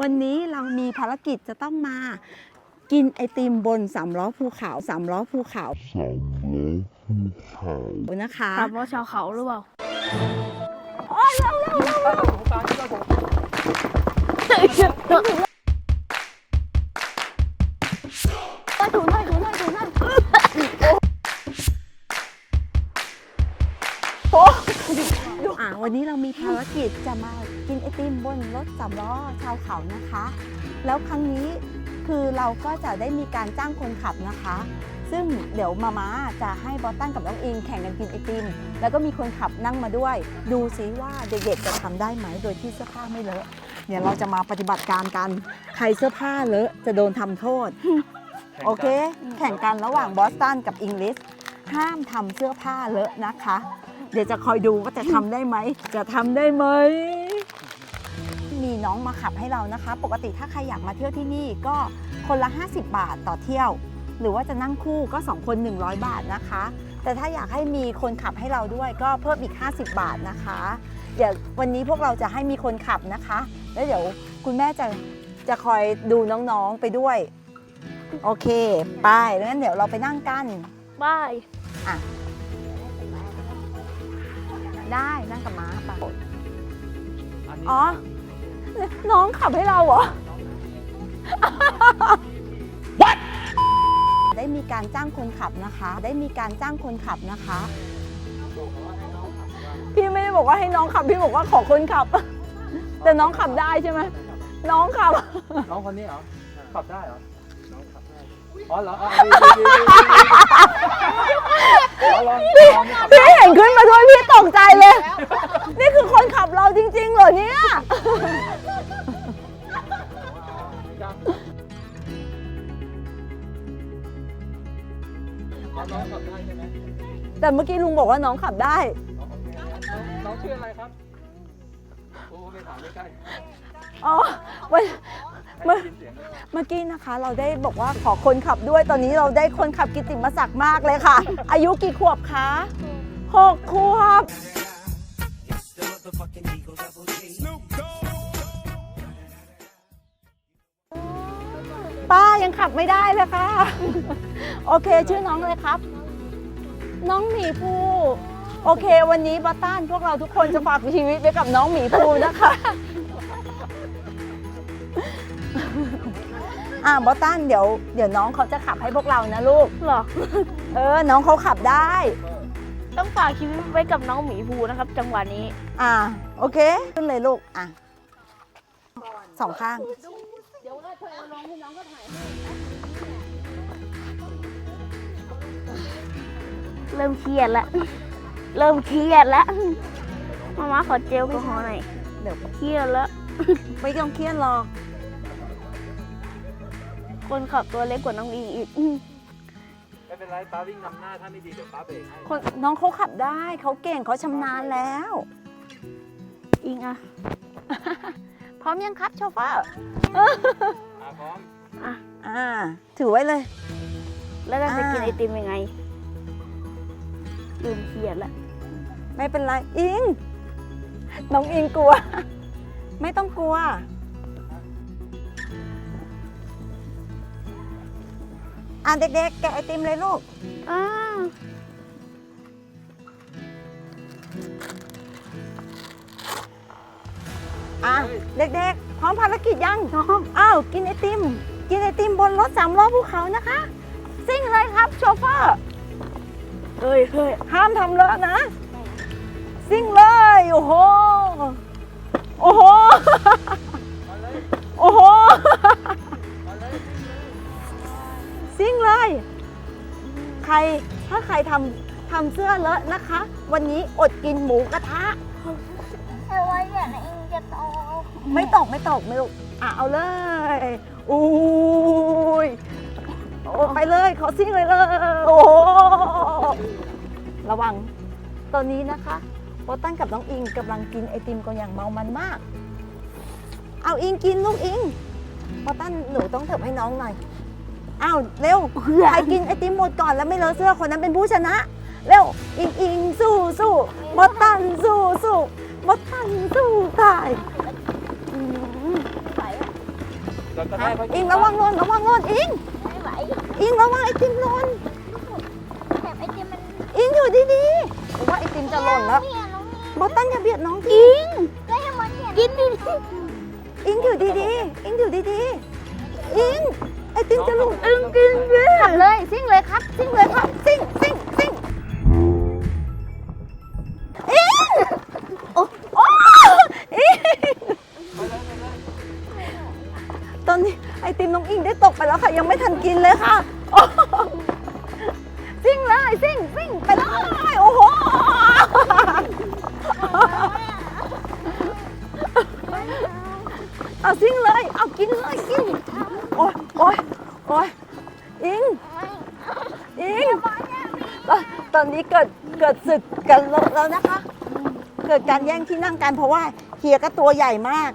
วันนี้เรามีภารกิจจะต้องมากินไอติมบนสามล้อภูเขาสามล้อภูเขาสามล้อภูเขานะคะครับว่าชาวเขาหรือเปล่าถูหน่อยถูหน่อยถูหน่อย วันนี้เรามีภารกิจจะมากินไอติมบนรถสามล้อชาวเขานะคะ แล้วครั้งนี้คือเราก็จะได้มีการจ้างคนขับนะคะ ซึ่งเดี๋ยวมาม่าจะให้บอสตันกับน้องอิงแข่งกันกินไอติม แล้วก็มีคนขับนั่งมาด้วย ดูซิว่าเด็กๆจะทำได้ไหมโดยที่เสื้อผ้าไม่เลอะเดี๋ยวเราจะมาปฏิบัติการกัน ใครเสื้อผ้าเลอะจะโดนทำโทษ โอเค แข่งกันระหว่างบอสตันกับอิงลิส ห้ามทำเสื้อผ้าเลอะนะคะ เดี๋ยวจะคอยดูว่าจะทำได้ไหม จะทำได้ไหม มีน้องมาขับให้เรานะคะ ปกติถ้าใครอยากมาเที่ยวที่นี่ก็คนละ 50 บาทต่อเที่ยว หรือว่าจะนั่งคู่ก็ 2 คน 100 บาทนะคะ แต่ถ้าอยากให้มีคนขับให้เราด้วยก็เพิ่มอีก 50 บาทนะคะ เดี๋ยววันนี้พวกเราจะให้มีคนขับนะคะ แล้วเดี๋ยวคุณแม่จะจะคอยดูน้องๆไปด้วย โอเค ไปงั้นเดี๋ยวเราไปนั่งกันบาย ได้นั่งกับม้าไปอ๋อ น้องขับให้เราเหรอ What ได้มีการจ้างคนขับนะคะ ได้มีการจ้างคนขับนะคะ พี่ไม่ได้บอกว่าให้น้องขับ พี่บอกว่าขอคนขับ แต่น้องขับได้ใช่ไหม น้องขับ น้องคนนี้เหรอ ขับได้เหรอน้องขับได้ อ๋อเหรออ๋อดีดีดีดีอ๋อลองลองนี่ขับพี่เห็นขึ้นมาด้วยพี่ตกใจเลย นี่คือคนขับเราจริงๆเหรอเนี่ย อ๋อน้องขับได้ใช่ไหมแต่เมื่อกี้ลุงบอกว่าน้องขับได้ อ๋อโอเคน้องน้องชื่ออะไรครับ โอ้ไปถามใกล้ อ๋อวันๆ เมื่อเมื่อกี้นะคะ เราได้บอกว่าขอคนขับด้วย ตอนนี้เราได้คนขับกิติมศักดิ์มากเลยค่ะ อายุกี่ขวบคะหกขวบ ป้ายังขับไม่ได้เลยค่ะ โอเคชื่อน้องอะไรครับ น้องหมีภูโอเค วันนี้บอสตันพวกเราทุกคนจะฝากชีวิตไว้กับน้องหมีภูนะคะ อ่าบอสตันเดี๋ยวเดี๋ยวน้องเขาจะขับให้พวกเรานะลูก หรอ เออ น้องเขาขับได้ ต้องฝากชีวิตไว้กับน้องหมีภูนะครับ จังหวะนี้ อ่า โอเค ขึ้นเลยลูก อะสองข้าง เริ่มเครียดแล้วเริ่มเครียดแล้วมาม่าขอเจลแอลกอฮอล์หน่อยเดี๋ยวเครียดแล้วไม่ต้องเครียดหรอก คนขับตัวเล็กกว่าน้องอิงอีกไม่เป็นไรป้าวิ่งนำหน้าถ้าไม่ดีเดี๋ยวป้าเบรกให้คนน้องเขาขับได้เขาเก่งเขาชำนาญแล้ว อิงอะ พร้อมยังครับโชเฟอร์อะพร้อมอ่าถือไว้เลย แล้วเราจะกินอ่าไอติมยังไงลืมเครียดแล้วไม่เป็นไร อิง น้องอิงกลัว ไม่ต้องกลัว อะเด็กๆ แกะไอติมเลยลูก อ้าวอะเด็กๆ พร้อมภารกิจยังพร้อมอ้าวกินไอติม กินไอติมบนรถสามล้อภูเขานะคะซิ่งเลยครับโชเฟอร์ เฮ้ยเฮ้ยห้ามทำเลอะนะ ซิ่งเลย โอ้โห โอ้โห โอ้โห ซิ่งเลย ใครถ้าใครทำทำเสื้อเลอะนะคะ วันนี้อดกินหมูกระทะ แต่ว่าอย่างอิงจะโตไม่ตกไม่ตกไม่ลูกอะเอาเลยอุ้ยโอ้ไปเลยขอซิ่งเลยเลยโอ้โหระวัง ตอนนี้นะคะโบตันกับน้องอิงกำลังกินไอติมกันอย่างเมามันมาก เอาอิงกินลูกอิงโบตันหนูต้องเถิบให้น้องหน่อย อ้าวเร็วใครกินไอติมหมดก่อนแล้วไม่เลอะเสื้อคนนั้นเป็นผู้ชนะ เร็วอิงอิงสู้สู้โบตันสู้สู้โบตันสู้ตายอืมเราจะได้ค่อยอิงระวังโนนระวังโนนอิง ไม่ไหวอิงระวังไอติมโนนแบบไอติมมันอิงอยู่ดีๆผมว่าไอติมจะหล่นแล้วเนี่ยน้องนี่บอสตันอย่าเบียดน้องอิงได้ให้มันเนี่ยกินดิ อิงอยู่ดีๆ อิงอยู่ดีๆ อิง ไอติมจะหลุดอิงกินดิขับเลยซิ่งเลยครับซิ่งเลยครับซิ่งซิ่งซิ่งอิงโอ้โอ้อิงตอนนี้ไอติมน้องอิงได้ตกไปแล้วค่ะ ยังไม่ทันกินเลยค่ะโอ้ซิ่งเลยซิ่งซิ่งไปเลยโอ้โหเอาซิ่งเลยเอากินเลยกินโอ้ยโอ้ย โอ้ยอิงอิงตอนตอนนี้เกิดเกิดศึกกันแล้วนะคะ เกิดการแย่งที่นั่งกันเพราะว่าเฮียก็ตัวใหญ่มาก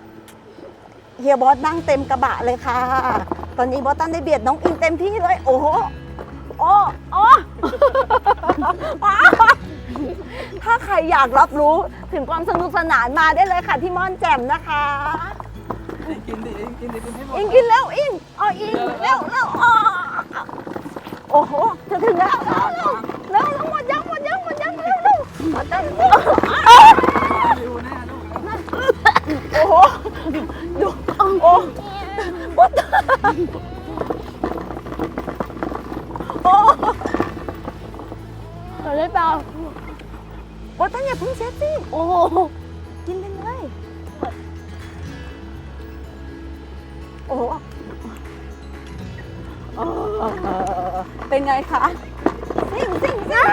เฮียบอสนั่งเต็มกระบะเลยค่ะ ตอนนี้บอสตันได้เบียดน้องอิงเต็มที่เลย โอ้โหโอ้โอ้ถ้าใครอยากรับรู้ถึงความสนุกสนานมาได้เลยค่ะที่ม่อนแจ่มนะคะ กินดิกินดิกินให้หมดอิงกินแล้วอิงอ๋ออิงเร็วเร็วอ๋อโอ้โหจะถึงแล้วเร็วเร็วเร็วเร็วหมดยังหมดยังหมดยังเร็วเร็วหมดยังโอ้โหดูโอ้วัดโอ้เราได้เปล่าวัดตั้งอย่าเพิ่งเช็ดสิโอ้โหกินไปเลย โอ้เป็นไงคะ ซิ่งซิ่งซิ่ง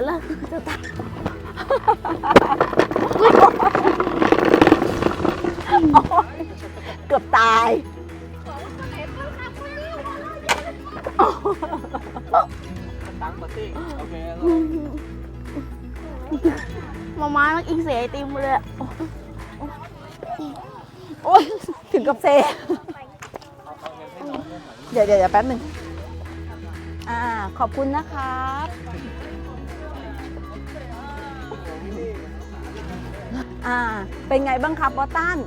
ายแล้วจะตายเกือบตายตังค์มาสิโอเคมาม่าต้องอิงเสียไอติมเลยโอ้ยถึงกับเซเดี๋ยวเดี๋ยวแป๊บหนึ่งอ่าขอบคุณนะครับ อ่า เป็นไงบ้างครับบอสตัน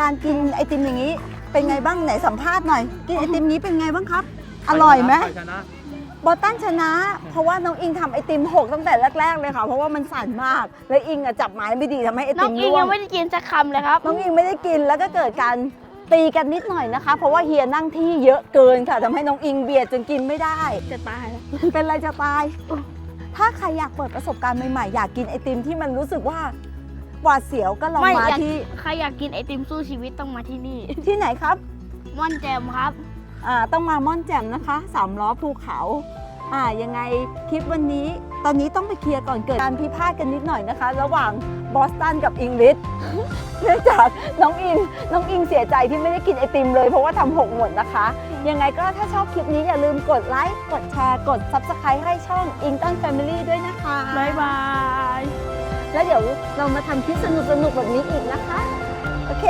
การกินไอติมอย่างนี้ เป็นไงบ้างไหนสัมภาษณ์หน่อย กินไอติมนี้เป็นไงบ้างครับ อร่อยไหมใครชนะบอสตันชนะ เพราะว่าน้องอิงทำไอติมหกตั้งแต่แรก ๆ เลยค่ะ เพราะว่ามันสั่นมาก แล้วอิงอะจับไม้ไม่ดีทำให้ไอน้ติองมอิงร่วยังงไม่ได้กินสักคำเลยครับ น้องอิงไม่ได้กินแล้วก็เกิดการตีกันนิดหน่อยนะคะ เพราะว่าเฮียนั่งที่เยอะเกินค่ะทำให้น้องอิงเบียดจนกินไม่ได้ จะตายแล้ว เป็นไรจะตาย ถ้าใครอยากเปิดประสบการณ์ใหม่ๆ อยากกินไอติมที่มันรู้สึกว่าหวาดเสียวก็ลองไม่มาอยากที่ใครอยากกินไอติมสู้ชีวิตต้องมาที่นี่ ที่ไหนครับ ม่อนแจมครับ อ่าต้องมาม่อนแจ่มนะคะสามล้อภูเขา อ่ายังไงคลิปวันนี้ ตอนนี้ต้องไปเคลียร์ก่อนเกิดการพิพาทกันนิดหน่อยนะคะ ระหว่าง บอสตันกับอิงลิสเนื่องจากน้องอิงน้องอิงเสียใจที่ไม่ได้กินไอติมเลย เพราะว่าทำหกหมดนะคะ ยังไงก็ถ้าชอบคลิปนี้อย่าลืมกดไลค์กดแชร์กด Subscribe ให้ช่อง i n g t o n Family ด้วยนะคะบ๊ายบาย แล้วเดี๋ยวเรามาทำคลิปสนุกๆแบบนี้อีกนะคะ โอเค